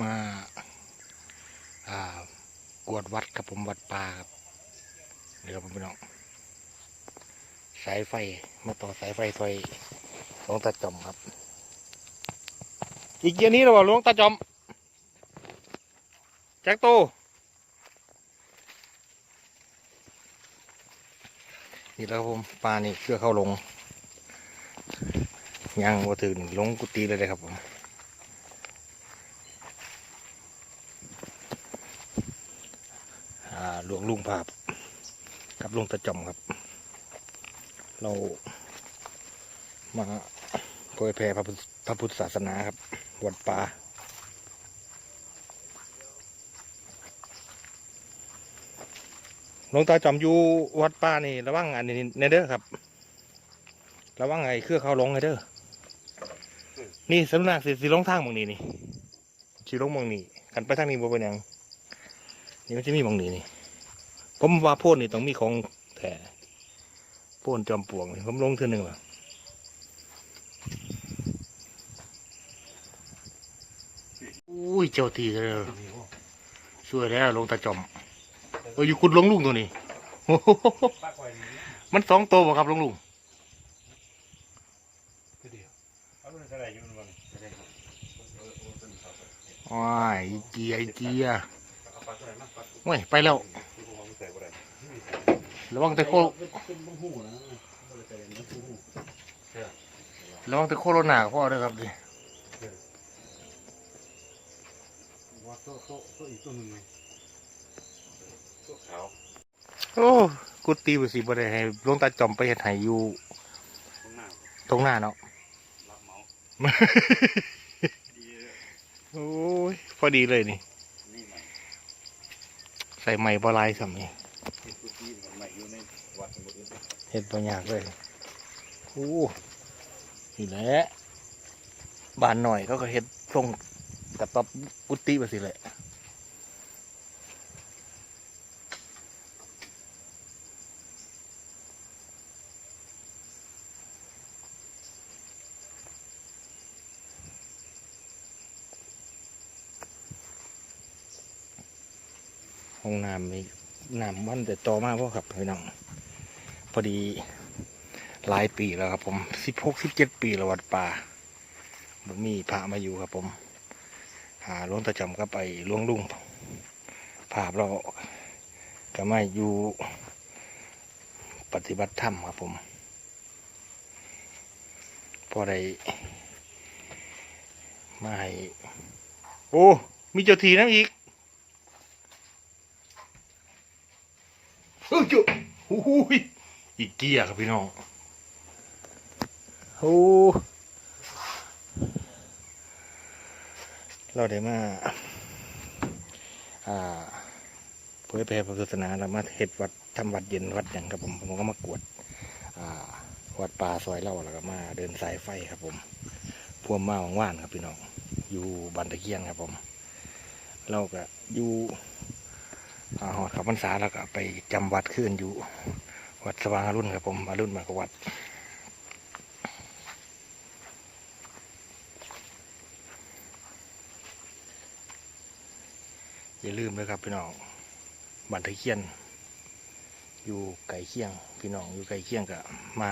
มาากวดวัดครับผมวัดป่าครับนี่ครับผมพี่น้องสายไฟมาต่อสายไฟไฟหลวงตาจอมครับ อีกเยียนี้เราบอกหลวงตาจอมแจ็คโตนี่แล้วผมปลานี่เชื่อเข้าลงยังว่าถึงลงกุฏิเลยเลยครับผม อ่า หลวงลุงภาพกับลุงตะจอมครับ เรามาเผยแผ่พระพุทธพระพุทธศาสนาครับวัดป่าหลวงตาจอมอยู่วัดป่านี่ระวังอันนี้ในเด้อครับ ระวังไอ้เครือเขาลงไงเด้อนี่สำนักสิสิลงทางมองนี้นี่สิลงมองนี้กันไปทางนี้บ่เป็นยัง นี่มันจะมีบางนี้นี่ ผมว่าโพ่นนี่ต้องมีของแท้โพ่นจอมปลวกนี่ผมลงเท่านึงว่ะอุ้ยเจ้าทีเลยช่วยแล้วลงตาจอมเอออยู่คุณลงลุงตัวนี้โอ้โหมันสองตัวบ่ครับลงลุงว้ายอีเกียอีเกีย โอ้ยไปแล้วระวังแต่โคระวังแต่โคโรนาพ่อด้วยครับดิว่าโต๊ะโต๊ะโต๊ะอีกตัวหนึ่งไงโต๊ะขาวโอ้กุฏิบสิบ่ได้ให้หลวงตาจอมไปเฮ็ดให้อยู่ข้างหน้าตรงหน้าเนาะรับเหมาดีเลยโอ้ย พอดีเลยนี่นี่ใหม่ ใส่ไม้บ่ลายสำนี่ที่ทุกที่มันใหม่อยู่ในวัดสมุทรเฮ็ดบ่ยากเลยโอ้นี่แหละบ้านหน่อยเขาก็เฮ็ดทรงกระต๊อบกุฏิบ่สิแหละ ห้องน้ำมีน้ำมันแต่ต่อมากพ่อครับพี่น้องพอดีหลายปีแล้วครับผมสิบหกสิบเจ็ดปีแล้ววัดป่าบ่มีพระมาอยู่ครับผม หาหลวงตาจำก็ไปหลวงลุงภาพเราก็มาอยู่ปฏิบัติธรรมครับผม พอได้มาให้ โอ้ มีเจ้าทีน้ำอีก เฮ้ยจุโอ้โห ยอีกเกียร์ครับพี่น้องโอ้เราได้มาอ่าเผยแพร่พระศาสนาเรามาเฮ็ดวัดทำวัดเย็นวัดอย่างครับผมผมก็มากวด อ่า วัดป่าซอยเล่าแล้วก็มาเดินสายไฟครับผมพวมมาว่านๆครับพี่น้องอยู่บันตะเคียนครับผมเราก็อยู่อหอดขับพรรษาแล้วก็ไปจำวัดขึ้นอยู่ วัดสว่างอรุณครับผมอรุณมากวัดอย่าลืมนะครับพี่น้องบันทึกเคียน อยู่ไก่เคียง พี่น้องอยู่ไก่เคียงก็มา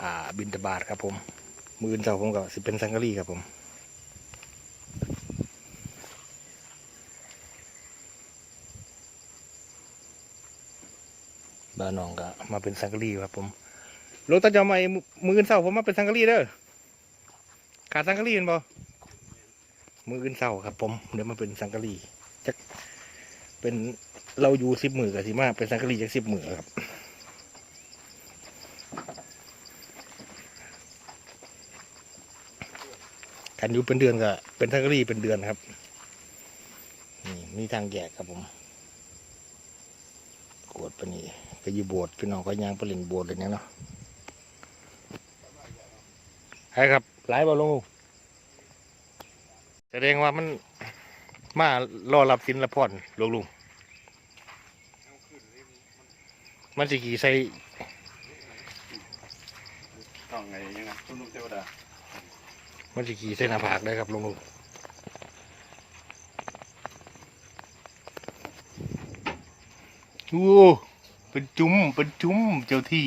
อ่าบินตบาทครับผม มืออนเสาผมก็สิเป็นสังกะรีครับผม บ้านน้องก็มาเป็นสังกะรีครับผมรถตาจะมาไอ้มืออื่นเสาผมมาเป็นสังกะรีเด้อขาดสังกะรีเห็นบ่มืออื่นเสาครับ ผมเดี๋ยวมาเป็นสังกะรีจักเป็นเราอยู่สิบหมือกับสิมาเป็นสังกะรีจักสิบหมือครับกันอยู่เป็นเดือนก็เป็นสังกะรีเป็นเดือนครับนี่มีทางแยกครับผม วดปะนี่ก็อยู่โบสถ์พี่น้องก็ย่างไปเล่นโบสถ์เลยเนี่ยเนาะใช่ครับหลายบ่ลงแสดงว่ามันมารอรับสินละพรลุงลุงมันสิขี่ใส่ต้องไงยังไงตุ้มๆเทวดามันสิขี่ใส่หน้าผากได้ครับลุงลุง โอ้เป็นจุ้มเป็นจุ้มเจ้าที่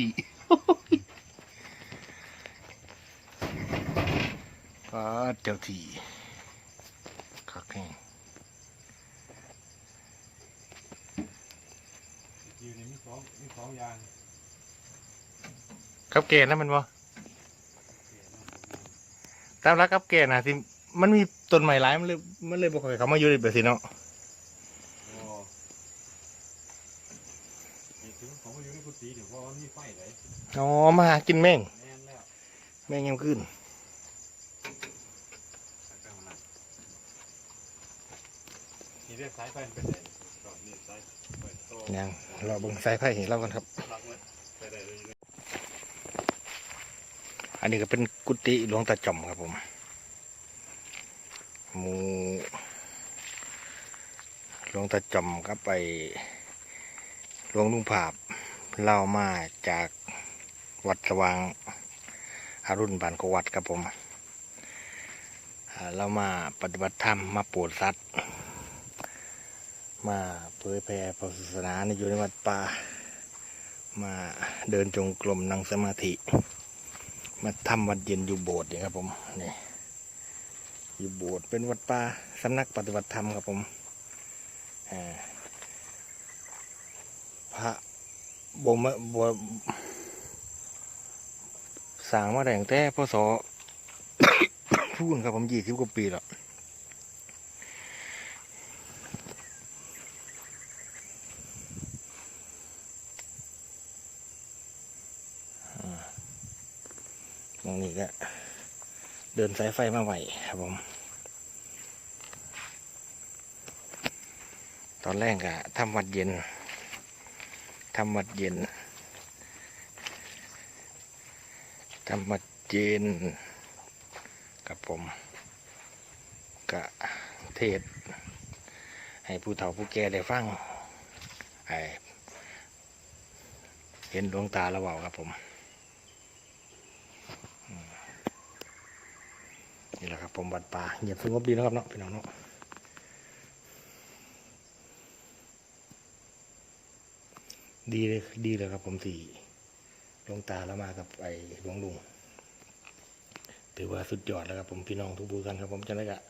ฟ้าเจ้าที่คักแห้งอยู่ในมีสองมีสองอย่างกับเกณฑ์นะมันบ่ตามรักกับเกณฑ์นะที่มันมีต้นไม้หลายมันเลยมันเลยบ่ค่อยเข้ามาอยู่ในแบบสิเนาะ โอ้นี่ถึงของมันอยู่ในกุฏิเดี๋ยวเพราะว่ามีไฟไหล อ๋อมาหากินแม่งแน่นแล้วแม่งยังขึ้นไปข้างหน้านี่เรียกสายไฟมันเป็นไงก็นี่สายไฟโตยังเราเบิ่งสายไฟให้เรากันครับ รักเลยไปได้เลย อันนี้ก็เป็นกุฏิหลวงตาจอมครับผมหมูหลวงตาจอมก็ไปหลวงลุงภาพเล่ามาจาก วัดสว่างอารุณบานกวัดครับผมเรามาปฏิบัติธรรมมาปรดสัตว์มาเผยแผ่พระศาสนาในอยู่ในวัดป่ามาเดินจงกรมนั่งสมาธิ มาทำวัดเย็นอยู่โบสถ์นี่ครับผมนี่อยู่โบสถ์เป็นวัดป่าสำนักปฏิบัติธรรมครับผมพระบมบ สร้างมาแต่งแต่พศพูนครับผมยี่สิบกว่าปีแล้วตรงนี้ก็เดินสายไฟมาไหวครับผม ตอนแรกอะทำวัดเย็นทำวัดเย็น ทำวัดเย็นกับผมกะเทศ ให้ผู้เฒ่าผู้แก่ได้ฟังไอเห็นดวงตาแล้วเบาครับผมนี่แหละครับผมวัดป่าเงียบสงบดีนะครับเนาะพี่น้องเนาะดีเลยดีเลยครับผมสี่ หลวงตาแล้วมากับไอ้หลวงลุง ถือว่าสุดยอดแล้วครับผมพี่น้องทุกบูกันครับผมจะได้กะ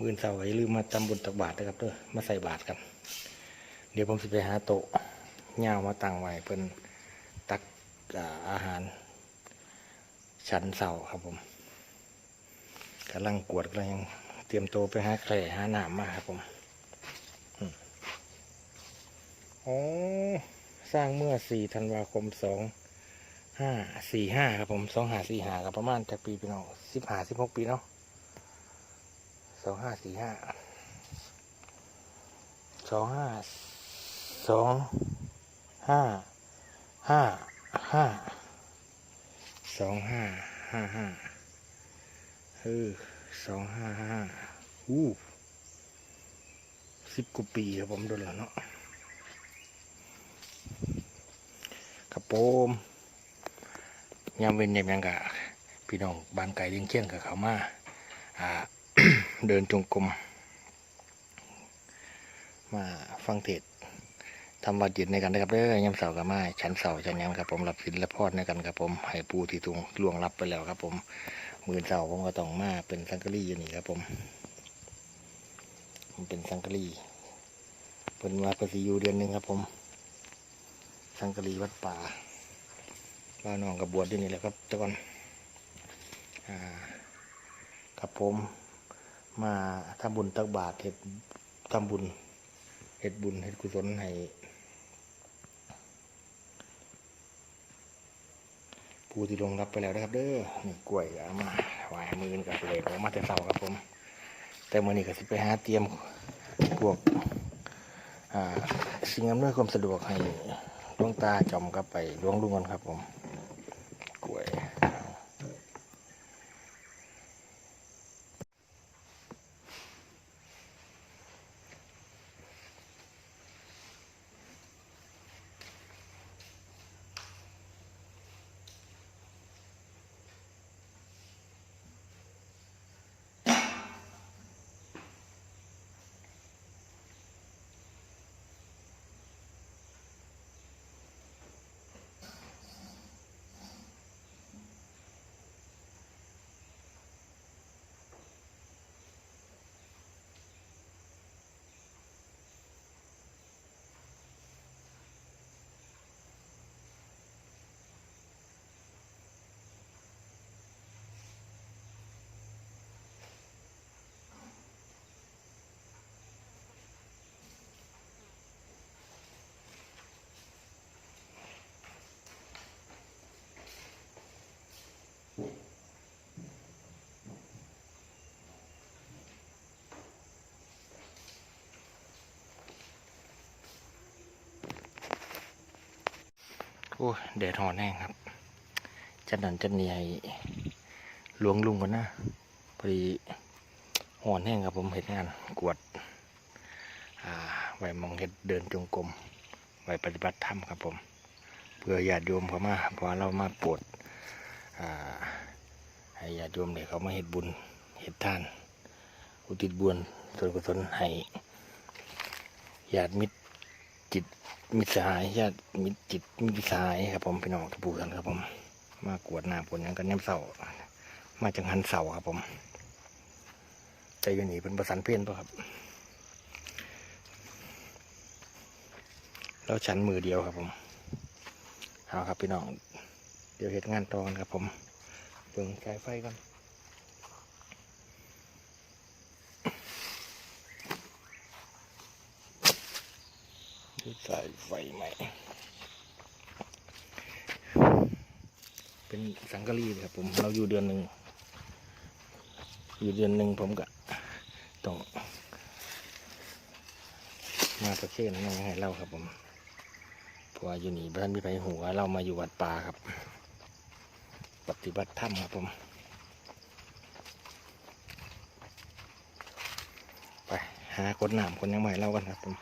มื่นเสาร์ก็อย่าลืมมาทำบุญตักบาตรนะครับเด้อมาใส่บาตรกันเดี๋ยวผมจะไปหาโต๊ะย่าวมาตั้งไว้เพิ่นตักอาหาร ชั้นเสาครับผมกำลังกวดกำลังเตรียมตัวไปหาแคร่หาหนามมาครับผมอืมอ๋อสร้างเมื่อสี่ธันวาคมสอง ห้าสี่ห้าครับผมสองห้าสี่ห้ากับประมาณจากปีพี่น้องสิบห้าสิบหกปีเนาะสองห้าสี่ห้าสองห้าสองห้าห้าห้าสองห้าห้าห้าเออสองห้าห้าอู้สิบกว่าปีครับผมโดนแล้วเนาะกระโปม ยามเว้นยามยังกะพี่น้องบ้านไก่เลี้ยงเชี่ยงกับเขามาอ่าเดินจงกรมมาฟังเทศทำวัดเย็นในกันนะครับเด้อยามเสาร์กับมาชั้นเสาร์ชั้นยังครับผมรับศีลรับพรในกันครับผมให้ปูที่ทุงล่วงรับไปแล้วครับ ผมมือเสาผมก็ต้องมาเป็นสังกะรีอยู่นี่ครับผมมันเป็นสังกะรีเป็นมาประสิอยู่เดือนหนึ่งครับผม สังกะรีวัดป่า บ้านน้องกับบวชที่นี่แหละครับแต่ก่อนอ่าครับผมมาทำบุญตักบาตรเห็ดทำบุญเห็ดบุญเห็ดกุศลให้ผู้ที่ลงรับไปแล้วนะครับ เด้อนี่กล้วยเอามาไหวมือนกับเลยออกมาแต่เสาครับผม แต่มื่อนี้ก็สิไปหาเตรียมพวกสิ่งอำนวยความสะดวกให้หลวงตาจอมกับไปหลวงลุงกันครับผม อ้ยแดดหอนแห้งครับ จัดนันจัดนี่ให้หลวงลุงก่อนนะพอดีหอนแห้งครับผมเห็นงานกวดอ่าไว้มองเห็ดเดินจงกรมไว้ปฏิบัติธรรมครับผมเพื่อญาติโยมเขามาเพราะเรามาปรดให้ญาติโยมเนี่ยเขามาเห็ดบุญเห็ดทาน อุทิศบุญส่วนกุศลให้ญาติมิตร จิตมิตรสหายญาติมิตรจิตมิตรสหายครับผมพี่น้องทุกผู้กันครับผม มากวดหน้าผลยังกันย้ำเสามาจังหันเสาครับผมใจอยู่นี่เป็นประสันเพี้ยนป่ะครับ แล้วชั้นมือเดียวครับผมเอาครับพี่น้อง เดี๋ยวเหตุงานตอกันครับผมเบิ่งสายไฟก่อนดูสายไฟใหม่ เป็นสัง กะรีครับผมเราอยู่เดือนหนึ่งอยู่เดือนหนึ่งผมก็ต้องมาประเคนยังให้เล่าครับผมพราะว่าอยู่นี่บ้านมีไผหัวเรามาอยู่วัดป่าครับ ปฏิบัติธรรมครับผม ไปหาคนหนามคนยังใหม่เล่ากันครับผม